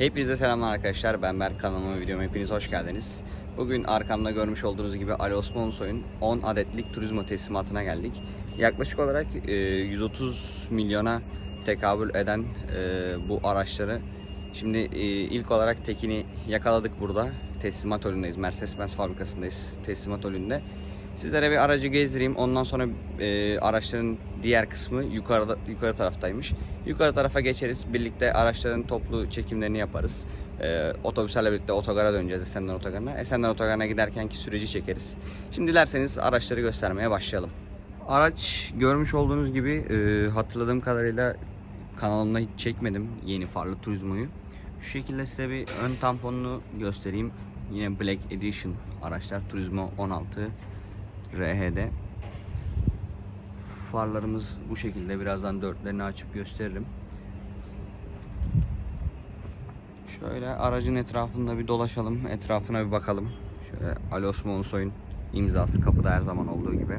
Hepinize selamlar arkadaşlar. Ben Berk kanalıma videoma hepiniz hoş geldiniz. Bugün arkamda görmüş olduğunuz gibi Ali Osman Ulusoy'un 10 adetlik turizmo teslimatına geldik. Yaklaşık olarak e, 130 milyona tekabül eden e, bu araçları şimdi e, ilk olarak tekini yakaladık burada. Teslimat holündeyiz. Mercedes-Benz fabrikasındayız. Teslimat holünde. Sizlere bir aracı gezdireyim. Ondan sonra e, araçların diğer kısmı yukarıda yukarı taraftaymış. Yukarı tarafa geçeriz. Birlikte araçların toplu çekimlerini yaparız. E, otobüslerle birlikte otogara döneceğiz Esenler Otogarı'na. Esenler Otogarı'na giderkenki süreci çekeriz. Şimdi dilerseniz araçları göstermeye başlayalım. Araç görmüş olduğunuz gibi e, hatırladığım kadarıyla kanalımda hiç çekmedim yeni farlı Turismo'yu. Şu şekilde size bir ön tamponunu göstereyim. Yine Black Edition araçlar Turismo 16 RHD. Farlarımız bu şekilde. Birazdan dörtlerini açıp gösteririm. Şöyle aracın etrafında bir dolaşalım. Etrafına bir bakalım. Şöyle Ali Osman imzası kapıda her zaman olduğu gibi.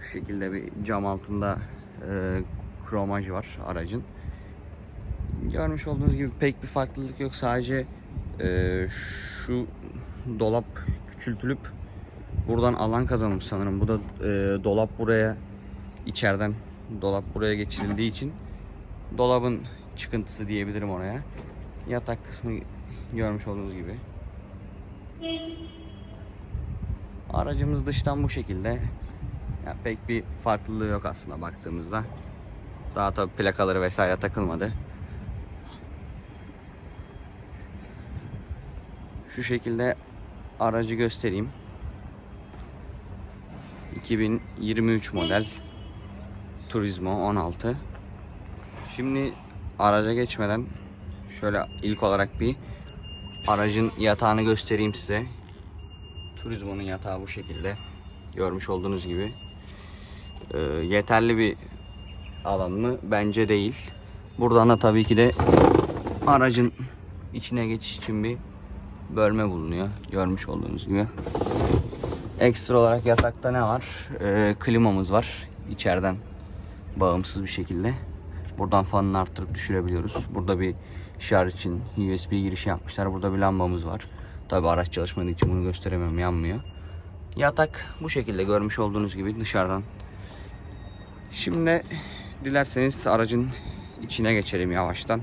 Şu şekilde bir cam altında e, kromaj var aracın. Görmüş olduğunuz gibi pek bir farklılık yok. Sadece e, şu dolap küçültülüp buradan alan kazanmış sanırım. Bu da e, dolap buraya içeriden dolap buraya geçirildiği için dolabın çıkıntısı diyebilirim oraya. Yatak kısmı görmüş olduğunuz gibi. Aracımız dıştan bu şekilde. Ya pek bir farklılığı yok aslında baktığımızda. Daha tabi plakaları vesaire takılmadı. Şu şekilde aracı göstereyim. 2023 model Turismo 16. Şimdi araca geçmeden şöyle ilk olarak bir aracın yatağını göstereyim size. Turismo'nun yatağı bu şekilde. Görmüş olduğunuz gibi. Ee, yeterli bir alan mı? Bence değil. Buradan da tabii ki de aracın içine geçiş için bir bölme bulunuyor. Görmüş olduğunuz gibi. Ekstra olarak yatakta ne var? Ee, klimamız var. içeriden bağımsız bir şekilde. Buradan fanını arttırıp düşürebiliyoruz. Burada bir şarj için USB girişi yapmışlar. Burada bir lambamız var. Tabi araç çalışmadığı için bunu gösteremem yanmıyor. Yatak bu şekilde görmüş olduğunuz gibi dışarıdan. Şimdi dilerseniz aracın içine geçelim yavaştan.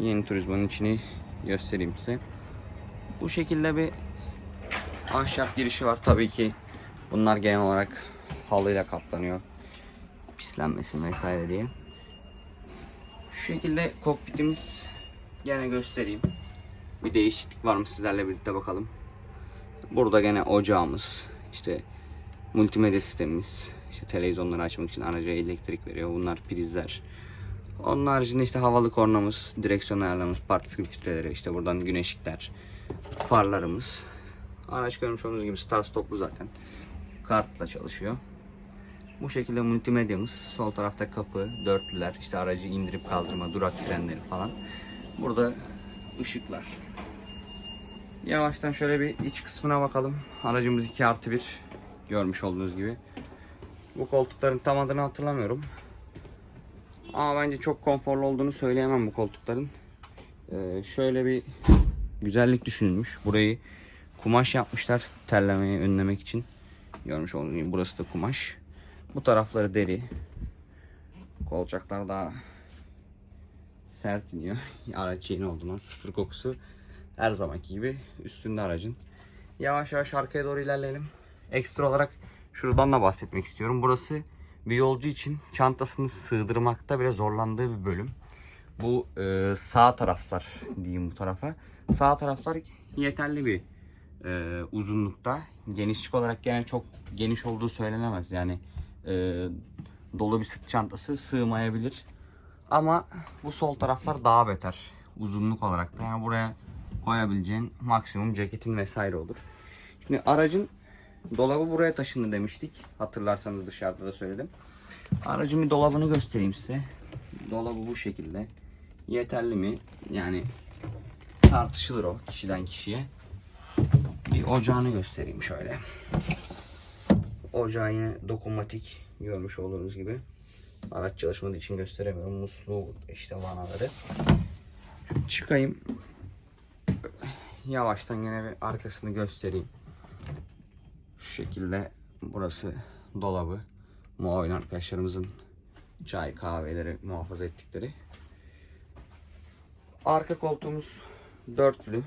Yeni turizmonun içini göstereyim size. Bu şekilde bir ahşap girişi var. Tabii ki bunlar genel olarak halıyla kaplanıyor. Pislenmesin vesaire diye. Şu şekilde kokpitimiz gene göstereyim. Bir değişiklik var mı sizlerle birlikte bakalım. Burada gene ocağımız, işte multimedya sistemimiz, işte televizyonları açmak için araca elektrik veriyor. Bunlar prizler. Onun haricinde işte havalı kornamız, direksiyon ayarlarımız, partikül filtreleri, işte buradan güneşlikler, farlarımız. Araç görmüş olduğunuz gibi start stoplu zaten. Kartla çalışıyor. Bu şekilde multimedyamız. Sol tarafta kapı, dörtlüler, işte aracı indirip kaldırma, durak frenleri falan. Burada ışıklar. Yavaştan şöyle bir iç kısmına bakalım. Aracımız 2 artı 1 görmüş olduğunuz gibi. Bu koltukların tam adını hatırlamıyorum. Ama bence çok konforlu olduğunu söyleyemem bu koltukların. Ee, şöyle bir güzellik düşünülmüş. Burayı kumaş yapmışlar terlemeyi önlemek için. Görmüş olduğunuz gibi burası da kumaş. Bu tarafları deri. Kolçaklar daha sert iniyor. Araç yeni olduğundan sıfır kokusu her zamanki gibi üstünde aracın. Yavaş yavaş arkaya doğru ilerleyelim. Ekstra olarak şuradan da bahsetmek istiyorum. Burası bir yolcu için çantasını sığdırmakta bile zorlandığı bir bölüm. Bu e, sağ taraflar diyeyim bu tarafa. Sağ taraflar yeterli bir e, uzunlukta. Genişlik olarak gene çok geniş olduğu söylenemez. Yani e, dolu bir sırt çantası sığmayabilir. Ama bu sol taraflar daha beter. Uzunluk olarak da. Yani buraya koyabileceğin maksimum ceketin vesaire olur. Şimdi aracın dolabı buraya taşındı demiştik. Hatırlarsanız dışarıda da söyledim. Aracın bir dolabını göstereyim size. Dolabı bu şekilde. Yeterli mi? Yani tartışılır o kişiden kişiye. Bir ocağını göstereyim şöyle. Ocağı yine dokunmatik görmüş olduğunuz gibi. Araç çalışmadığı için gösteremiyorum. Musluğu işte vanaları. çıkayım. Yavaştan yine bir arkasını göstereyim. Şu şekilde burası dolabı. Muavin arkadaşlarımızın çay kahveleri muhafaza ettikleri. Arka koltuğumuz dörtlü.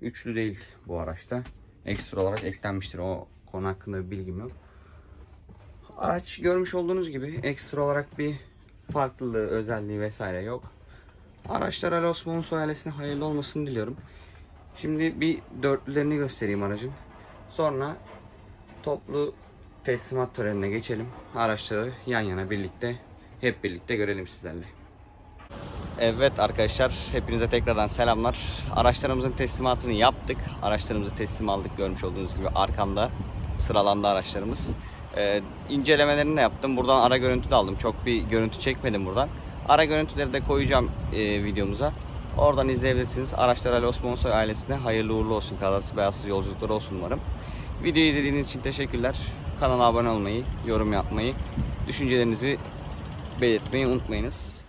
Üçlü değil bu araçta. Ekstra olarak eklenmiştir. O konu hakkında bir bilgim yok. Araç görmüş olduğunuz gibi ekstra olarak bir farklılığı, özelliği vesaire yok. Araçlar Ali Osman Soy ailesine hayırlı olmasını diliyorum. Şimdi bir dörtlülerini göstereyim aracın. Sonra toplu teslimat törenine geçelim. Araçları yan yana birlikte hep birlikte görelim sizlerle. Evet arkadaşlar hepinize tekrardan selamlar. Araçlarımızın teslimatını yaptık. Araçlarımızı teslim aldık. Görmüş olduğunuz gibi arkamda sıralandı araçlarımız. Ee, incelemelerini de yaptım. Buradan ara görüntü de aldım. Çok bir görüntü çekmedim buradan. Ara görüntüleri de koyacağım e, videomuza. Oradan izleyebilirsiniz. Araçlar Ali Osman Soy ailesine hayırlı uğurlu olsun. Kazası beyazsız yolculuklar olsun umarım. Videoyu izlediğiniz için teşekkürler. Kanala abone olmayı, yorum yapmayı, düşüncelerinizi belirtmeyi unutmayınız.